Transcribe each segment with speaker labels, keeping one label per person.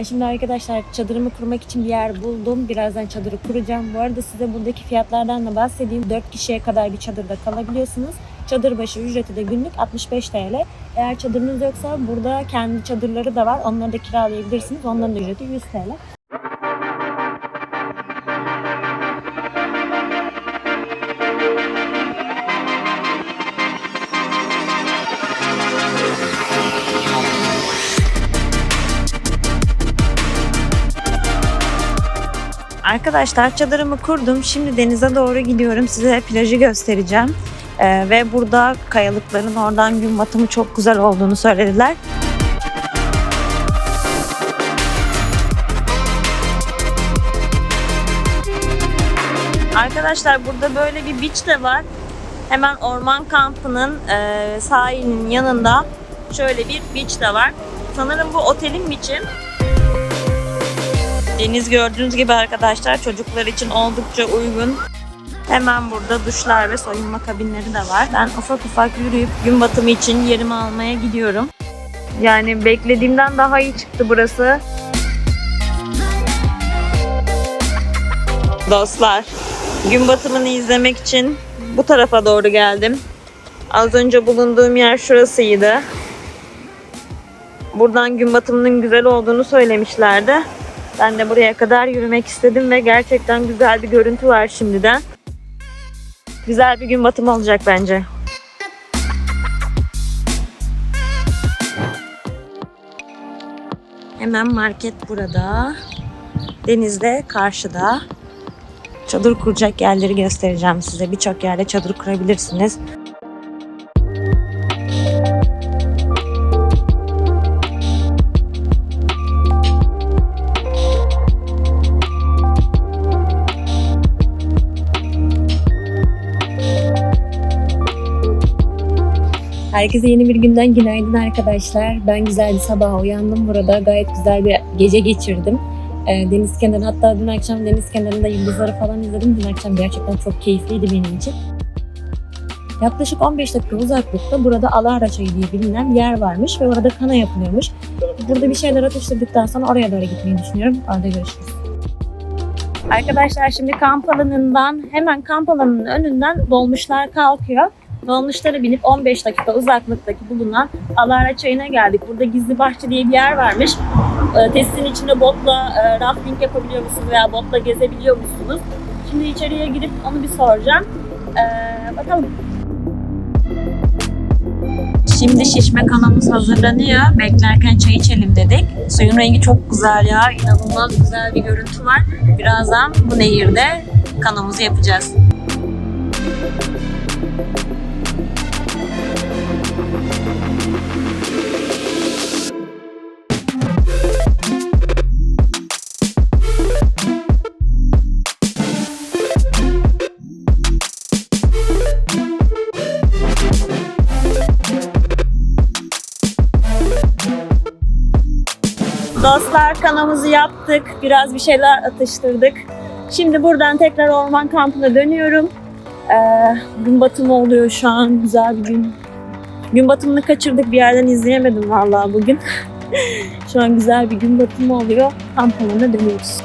Speaker 1: Ben şimdi arkadaşlar çadırımı kurmak için bir yer buldum. Birazdan çadırı kuracağım. Bu arada size buradaki fiyatlardan da bahsedeyim. 4 kişiye kadar bir çadırda kalabiliyorsunuz. Çadır başı ücreti de günlük 65 TL. Eğer çadırınız yoksa burada kendi çadırları da var. Onları da kiralayabilirsiniz. Onların da ücreti 100 TL. Arkadaşlar çadırımı kurdum. Şimdi denize doğru gidiyorum. Size plajı göstereceğim. Ee, ve burada kayalıkların oradan gün batımı çok güzel olduğunu söylediler. Arkadaşlar burada böyle bir beach de var. Hemen orman kampının e, sahilinin yanında şöyle bir beach de var. Sanırım bu otelin beach'i. Deniz gördüğünüz gibi arkadaşlar çocuklar için oldukça uygun. Hemen burada duşlar ve soyunma kabinleri de var. Ben ufak ufak yürüyüp gün batımı için yerimi almaya gidiyorum. Yani beklediğimden daha iyi çıktı burası. Dostlar, gün batımını izlemek için bu tarafa doğru geldim. Az önce bulunduğum yer şurasıydı. Buradan gün batımının güzel olduğunu söylemişlerdi. Ben de buraya kadar yürümek istedim ve gerçekten güzel bir görüntü var şimdiden. Güzel bir gün batımı olacak bence. Hemen market burada. Denizde karşıda. Çadır kuracak yerleri göstereceğim size. Birçok yerde çadır kurabilirsiniz. Herkese yeni bir günden günaydın arkadaşlar. Ben güzel bir sabah uyandım burada. Gayet güzel bir gece geçirdim. Ee, deniz kenarı hatta dün akşam deniz kenarında yıldızları falan izledim. Dün akşam gerçekten çok keyifliydi benim için. Yaklaşık 15 dakika uzaklıkta burada Alara Çayı diye bilinen bir yer varmış ve orada kana yapılıyormuş. Burada bir şeyler atıştırdıktan sonra oraya doğru gitmeyi düşünüyorum. Orada görüşürüz. Arkadaşlar şimdi kamp alanından hemen kamp alanının önünden dolmuşlar kalkıyor. Dolmuşlara binip 15 dakika uzaklıktaki bulunan Alara Çayı'na geldik. Burada gizli bahçe diye bir yer varmış. E, testin içinde botla e, rafting yapabiliyor musunuz veya botla gezebiliyor musunuz? Şimdi içeriye girip onu bir soracağım. E, bakalım. Şimdi şişme kanamız hazırlanıyor. Beklerken çay içelim dedik. Suyun rengi çok güzel ya. İnanılmaz güzel bir görüntü var. Birazdan bu nehirde kanamızı yapacağız. Dostlar kanamızı yaptık. Biraz bir şeyler atıştırdık. Şimdi buradan tekrar orman kampına dönüyorum. Ee, gün batımı oluyor şu an. Güzel bir gün. Gün batımını kaçırdık. Bir yerden izleyemedim vallahi bugün. şu an güzel bir gün batımı oluyor. Kamp alanına dönüyoruz.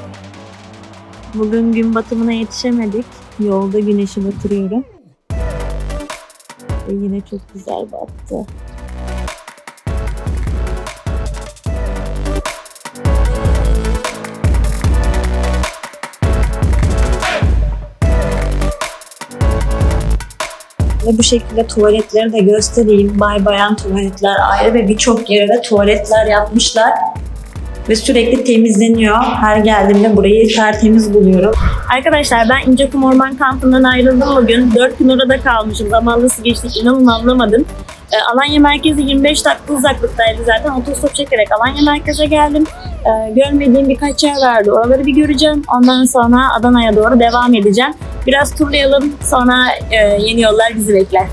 Speaker 1: Bugün gün batımına yetişemedik. Yolda güneşi batırıyorum. Ve yine çok güzel battı. Ve bu şekilde tuvaletleri de göstereyim. Bay bayan tuvaletler ayrı ve birçok yere de tuvaletler yapmışlar. Ve sürekli temizleniyor. Her geldiğimde burayı tertemiz buluyorum. Arkadaşlar ben İncekum Orman Kampı'ndan ayrıldım bugün. 4 gün orada kalmışım. Zaman nasıl geçti inanın anlamadım. Ee, Alanya merkezi 25 dakika uzaklıktaydı zaten. Otostop çekerek Alanya merkeze geldim. Ee, görmediğim birkaç yer vardı. Oraları bir göreceğim. Ondan sonra Adana'ya doğru devam edeceğim. Biraz turlayalım. Sonra e, yeni yollar bizi bekler.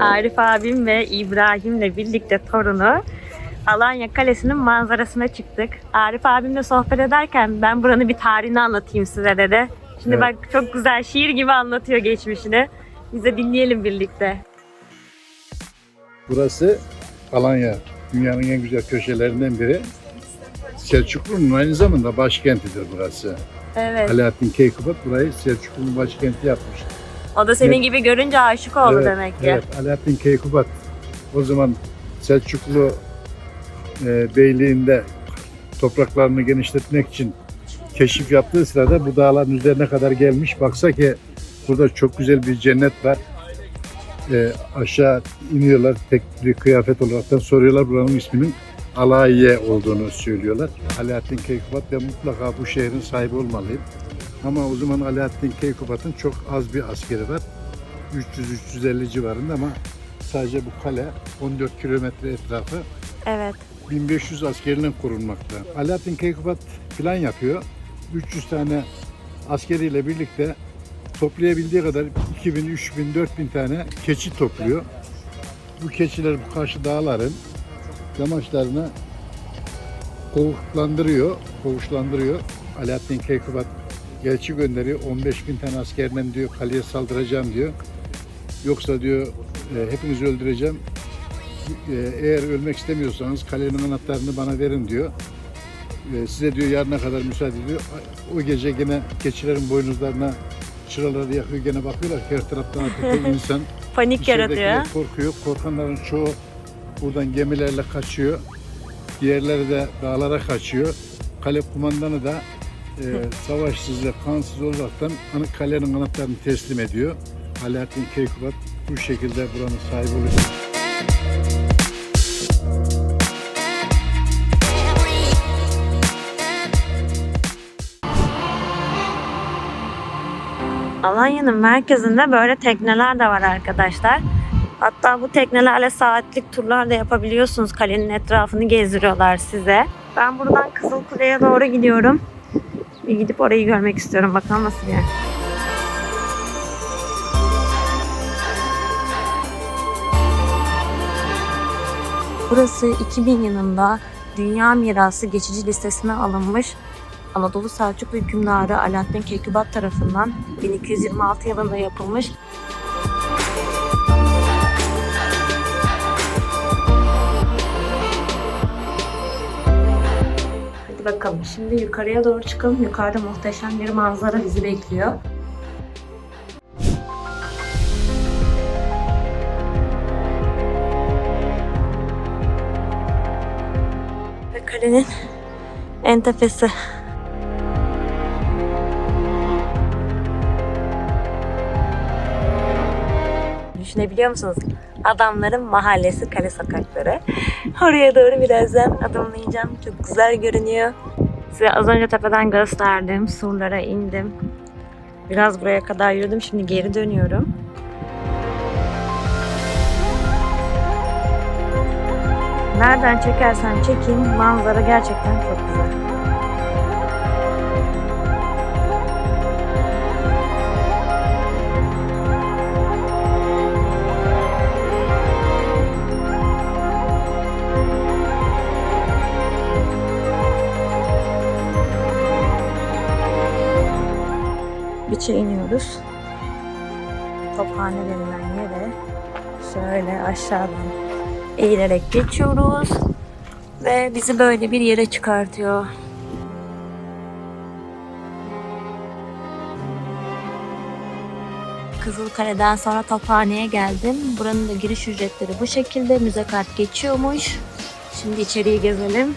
Speaker 1: Arif abim ve İbrahim'le birlikte torunu Alanya Kalesi'nin manzarasına çıktık. Arif abimle sohbet ederken ben buranın bir tarihini anlatayım size dedi. Şimdi
Speaker 2: Evet.
Speaker 1: bak çok güzel şiir gibi anlatıyor geçmişini. Biz de dinleyelim birlikte.
Speaker 2: Burası Alanya. Dünyanın en güzel köşelerinden biri. Selçuklu'nun aynı zamanda başkentidir burası.
Speaker 1: Evet.
Speaker 2: Alaaddin Keykubat burayı Selçuklu'nun başkenti yapmış.
Speaker 1: O da senin
Speaker 2: Evet.
Speaker 1: gibi görünce aşık oldu
Speaker 2: evet,
Speaker 1: demek ki.
Speaker 2: Evet, Alaaddin Keykubat o zaman Selçuklu e, beyliğinde topraklarını genişletmek için keşif yaptığı sırada bu dağların üzerine kadar gelmiş. Baksa ki burada çok güzel bir cennet var. E, aşağı iniyorlar tek bir kıyafet olaraktan soruyorlar buranın isminin Alayiye olduğunu söylüyorlar. Alaaddin Keykubat ben mutlaka bu şehrin sahibi olmalıyım. Ama o zaman Alaaddin Keykubat'ın çok az bir askeri var. 300-350 civarında ama sadece bu kale 14 kilometre etrafı
Speaker 1: Evet.
Speaker 2: 1500 askeriyle korunmakta. Alaaddin Keykubat plan yapıyor. 300 tane askeriyle birlikte toplayabildiği kadar 2000, 3000, 4000 tane keçi topluyor. Bu keçiler bu karşı dağların yamaçlarına kovuklandırıyor, kovuşlandırıyor. Alaaddin Keykubat elçi gönderiyor. 15 bin tane askerle diyor kaleye saldıracağım diyor. Yoksa diyor e, hepinizi öldüreceğim. E, eğer ölmek istemiyorsanız kalenin anahtarını bana verin diyor. E, size diyor yarına kadar müsaade ediyor. O gece gene keçilerin boynuzlarına çıraları yakıyor gene bakıyorlar ki her taraftan artık insan
Speaker 1: Panik yaratıyor.
Speaker 2: Korkuyor. Korkanların çoğu buradan gemilerle kaçıyor. Diğerleri de dağlara kaçıyor. Kale kumandanı da e, savaşsız ve kansız olaraktan kalenin anahtarını teslim ediyor. Alaaddin Keykubat bu şekilde buranın sahibi oluyor.
Speaker 1: Alanya'nın merkezinde böyle tekneler de var arkadaşlar. Hatta bu teknelerle saatlik turlar da yapabiliyorsunuz. Kalenin etrafını gezdiriyorlar size. Ben buradan Kızılkule'ye doğru gidiyorum. Bir gidip orayı görmek istiyorum. Bakalım nasıl bir yer. Burası 2000 yılında Dünya Mirası geçici listesine alınmış Anadolu Selçuklu hükümdarı Alaaddin Keykubat tarafından 1226 yılında yapılmış Hadi bakalım şimdi yukarıya doğru çıkalım. Yukarıda muhteşem bir manzara bizi bekliyor. Ve kalenin en tepesi. Düşünebiliyor musunuz? Adamların mahallesi kale sokakları. Oraya doğru birazdan adımlayacağım. Çok güzel görünüyor. Size az önce tepeden gösterdim. Surlara indim. Biraz buraya kadar yürüdüm. Şimdi geri dönüyorum. Nereden çekersen çekeyim manzara gerçekten çok güzel. Tophane denilen yere şöyle aşağıdan eğilerek geçiyoruz. Ve bizi böyle bir yere çıkartıyor. Kızılkale'den sonra Tophane'ye geldim. Buranın da giriş ücretleri bu şekilde. Müze kart geçiyormuş. Şimdi içeriği gezelim.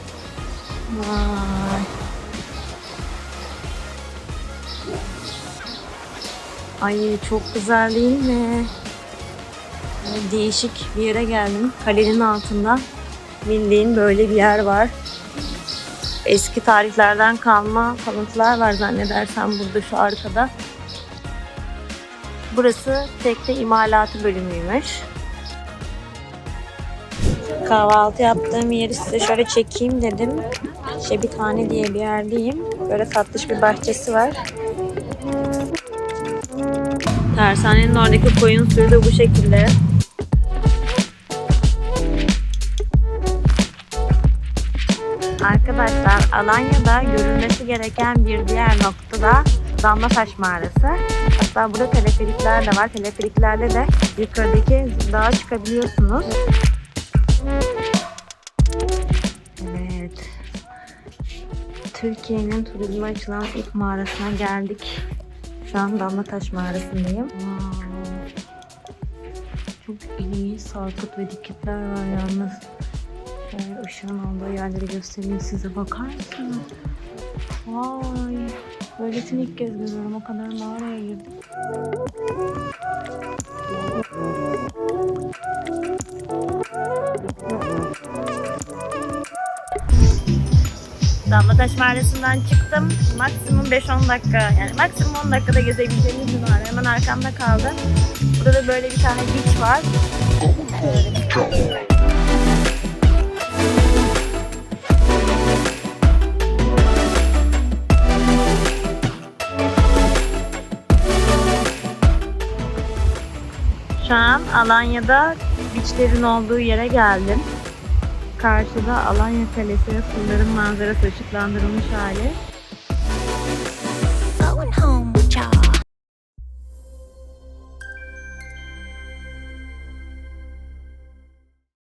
Speaker 1: Vay. Ay çok güzel değil mi? Değişik bir yere geldim. Kalenin altında bildiğin böyle bir yer var. Eski tarihlerden kalma kalıntılar var zannedersem burada şu arkada. Burası tekne imalatı bölümüymüş. Kahvaltı yaptığım yeri size şöyle çekeyim dedim. Şebitane diye bir yerdeyim. Böyle tatlış bir bahçesi var. Tersanenin oradaki koyun suyu da bu şekilde. Arkadaşlar Alanya'da görülmesi gereken bir diğer nokta da Damlataş Mağarası. Hatta burada teleferikler de var. Teleferiklerle de yukarıdaki dağa çıkabiliyorsunuz. Evet. Türkiye'nin turizme açılan ilk mağarasına geldik. Şu an Damlataş mağarasındayım. Wow. Çok iyi sarkıt ve dikitler var yalnız. Şöyle ışığın olduğu yerleri göstereyim size. Bakar mısınız? Vay. Böylesini ilk kez görüyorum. O kadar mağaraya girdim. Damlataş Mağarası'ndan çıktım. Maksimum 5-10 dakika yani maksimum 10 dakikada gezebileceğimiz bir mağara. Hemen arkamda kaldı. Burada da böyle bir tane beach var. Şu an Alanya'da beachlerin olduğu yere geldim. Karşıda Alanya Kalesi ve surların manzarası ışıklandırılmış hali.